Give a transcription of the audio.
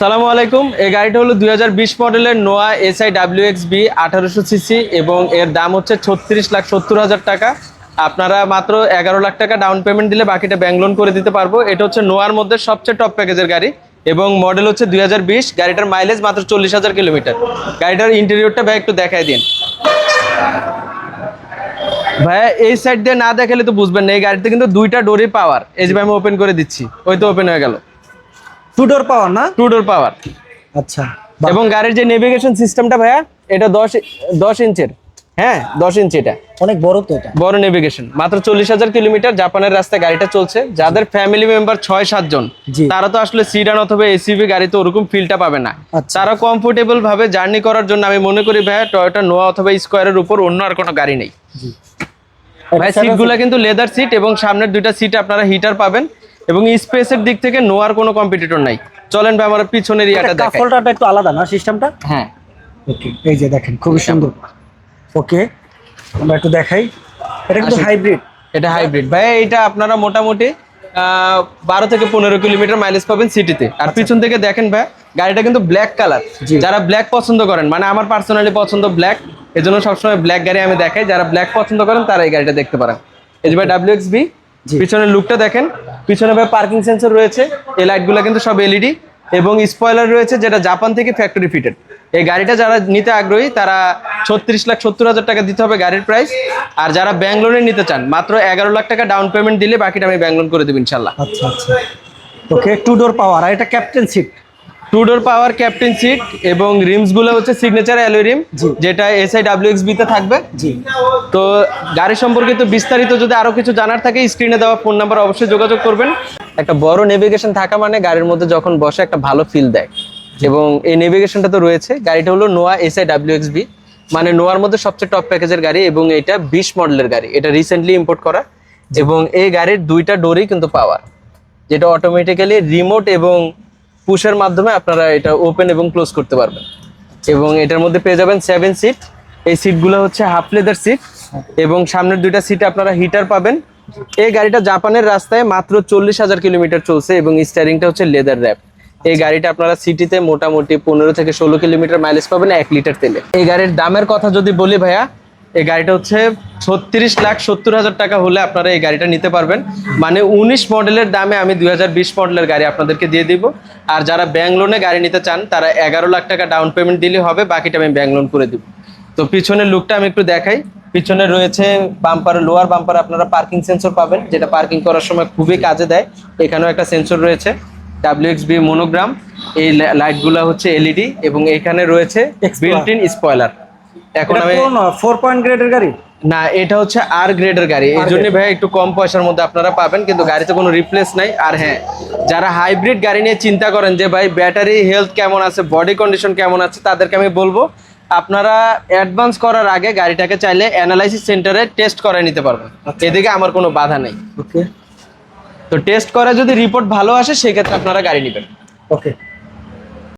সালামু আলাইকুম। এই গাড়িটা হলো দুই হাজার বিশ মডেলের Noah S I W X B আঠারোশো সিসি এবং এর দাম হচ্ছে ছত্রিশ লাখ সত্তর হাজার টাকা। আপনারা মাত্র এগারো লাখ টাকা ডাউন পেমেন্ট দিলে বাকিটা ব্যাংক লোন করে দিতে পারব। এটা হচ্ছে নোয়ার মধ্যে সবচেয়ে টপ প্যাকেজের গাড়ি এবং মডেল হচ্ছে দুই হাজার বিশ। গাড়িটার মাইলেজ মাত্র চল্লিশ হাজার কিলোমিটার গাড়িটার ইন্টেরিয়রটা ভাই একটু দেখাই দিন। ভাইয়া, এই সাইড দিয়ে না দেখালে তো বুঝবেন না। এই গাড়িতে কিন্তু দুইটা ডোরই পাওয়ার এই যে ভাই আমি ওপেন করে দিচ্ছি। ওই তো ওপেন হয়ে গেল। টু ডোর পাওয়ার না? টু ডোর পাওয়ার আচ্ছা এবং গাড়ির যে নেভিগেশন সিস্টেমটা ভাইয়া এটা দশ দশ ইঞ্চের। হ্যাঁ দশ ইঞ্চি এটা। অনেক বড় তো এটা। বড় নেভিগেশন মাত্র চল্লিশ হাজার কিলোমিটার জাপানের রাস্তায় গাড়িটা চলছে। যাদের ফ্যামিলি মেম্বার ছয় সাতজন তারা তো আসলে সিডান অথবা এসিভি গাড়িতে ওরকম ফিলটা পাবে না। আচ্ছা। তারা কমফোর্টেবল ভাবে জার্নি করার জন্য আমি মনে করি ভাইয়া টয়োটা নোয়া অথবা স্কোয়ারের উপর অন্য আর কোনো গাড়ি নেই। ভাই সিটগুলো কিন্তু লেদার সিট এবং সামনের দুইটা সিট আপনারা হিটার পাবেন। এবং স্পেসের দিক থেকে নোয়ার কোনো কম্পিটিটর নাই। চলেন ভাই আমরা পিছনের ইয়াটা দেখাই। কাফলটা একটু আলাদা না সিস্টেমটা হ্যাঁ। ওকে এই যে দেখেন খুবই সুন্দর। ওকে আমরা একটু দেখাই। এটা কিন্তু হাইব্রিড এটা হাইব্রিড ভাই এটা আপনারা মোটামুটি বারো থেকে পনেরো কিলোমিটার মাইলেজ পাবেন সিটিতে আর পিছন থেকে দেখেন ভাই গাড়িটা কিন্তু ব্ল্যাক কালার। যারা ব্ল্যাক পছন্দ করেন মানে আমার পার্সোনালি পছন্দ ব্ল্যাক এই জন্য সবসময় ব্ল্যাক গাড়ি আমি দেখাই। যারা ব্ল্যাক পছন্দ করেন তারা এই গাড়িটা দেখতে পারেন। এই যে ভাই ডাব্লিউ এক্স বি পিছনের লুকটা দেখেন। পিছনে ভাই পার্কিং সেন্সর রয়েছে এই লাইটগুলো কিন্তু সব এলইডি এবং স্পয়লার রয়েছে যেটা জাপান থেকে ফ্যাক্টরি ফিটেড এই গাড়িটা যারা নিতে আগ্রহী তারা ছত্রিশ লাখ সত্তর হাজার টাকা দিতে হবে গাড়ির প্রাইস আর যারা ব্যাংক লোনে নিতে চান মাত্র এগারো লাখ টাকা ডাউন পেমেন্ট দিলে বাকিটা আমি ব্যাংক লোন করে দেবো ইনশাল্লাহ। আচ্ছা আচ্ছা। ওকে টু ডোর পাওয়ার আর এটা captain seat two door power captain seat এবং রিমসগুলো হচ্ছে সিগনেচার অ্যালোয় রিম। যেটা এসআই ডাব্লিউ এক্স বিতে থাকবে। জি। তো গাড়ি সম্পর্কিত বিস্তারিত যদি আরও কিছু জানার থাকে স্ক্রিনে দেওয়া ফোন নাম্বার অবশ্যই যোগাযোগ করবেন। একটা বড় নেভিগেশন থাকা মানে গাড়ির মধ্যে যখন বসে একটা ভালো ফিল দেয়। এবং এই নেভিগেশনটা তো রয়েছে। গাড়িটা হলো Noah S I W X B মানে নোয়ার মধ্যে সবচেয়ে টপ প্যাকেজের গাড়ি এবং এটা বিশ মডেলের গাড়ি। এটা রিসেন্টলি ইম্পোর্ট করা। এবং এই গাড়ির দুইটা ডোরই কিন্তু পাওয়ার যেটা অটোমেটিক্যালি রিমোট এবং পুশের মাধ্যমে আপনারা এটা ওপেন এবং ক্লোজ করতে পারবেন। এবং এটার মধ্যে পেয়ে যাবেন সেভেন সিট এই সিটগুলো হচ্ছে হাফ লেদার সিট এবং সামনের দুইটা সিটে আপনারা হিটার পাবেন। এই গাড়িটা জাপানের রাস্তায় মাত্র চল্লিশ হাজার কিলোমিটার চলছে এবং স্টারিংটা হচ্ছে লেদার র্যাপ এই গাড়িটা আপনারা সিটিতে মোটামুটি পনেরো থেকে ষোলো কিলোমিটার মাইলেজ পাবেন এক লিটার তেলে। এই গাড়ির দামের কথা যদি বলি ভাইয়া এই গাড়িটা হচ্ছে ছত্রিশ লাখ সত্তর হাজার টাকা হলে আপনারা এই গাড়িটা নিতে পারবেন। মানে উনিশ মডেলের দামে আমি দুই হাজার বিশ মডেলের গাড়ি আপনাদেরকে দিয়ে দিব। আর যারা ব্যাংক লোনে গাড়ি নিতে চান তারা এগারো লাখ টাকা ডাউন পেমেন্ট দিলে হবে বাকিটা আমি ব্যাংক লোন করে দিব। তো পিছনের লুকটা আমি একটু দেখাই। পিছনে রয়েছে বাম্পার লোয়ার বাম্পার আপনারা পার্কিং সেন্সর পাবেন যেটা পার্কিং করার সময় খুবই কাজে দেয়। এখানেও একটা সেন্সর রয়েছে ডাব্লিউ এক্স বি মনোগ্রাম এই লাইটগুলো হচ্ছে এলইডি এবং এখানে রয়েছে। বিল্ট ইন স্পয়লার এখন আমি ফোর পয়েন্ট গ্রেডের গাড়ি? না এটা হচ্ছে আর গ্রেডের গাড়ি। এই জন্য ভাই একটু কম পয়সার মধ্যে আপনারা পাবেন কিন্তু গাড়িতে কোনো রিপ্লেস নাই। আর হ্যাঁ যারা হাইব্রিড গাড়ি নিয়ে চিন্তা করেন যে ভাই ব্যাটারি হেলথ কেমন আছে বডি কন্ডিশন কেমন আছে তাদেরকে আমি বলব আপনারা অ্যাডভান্স করার আগে গাড়িটাকে চাইলে অ্যানালাইসিস সেন্টারে টেস্ট করে নিতে পারবেন। এদিকে আমার কোনো বাধা নেই। ওকে তো টেস্ট করে যদি রিপোর্ট ভালো আসে সেক্ষেত্রে আপনারা গাড়ি নেবেন। ওকে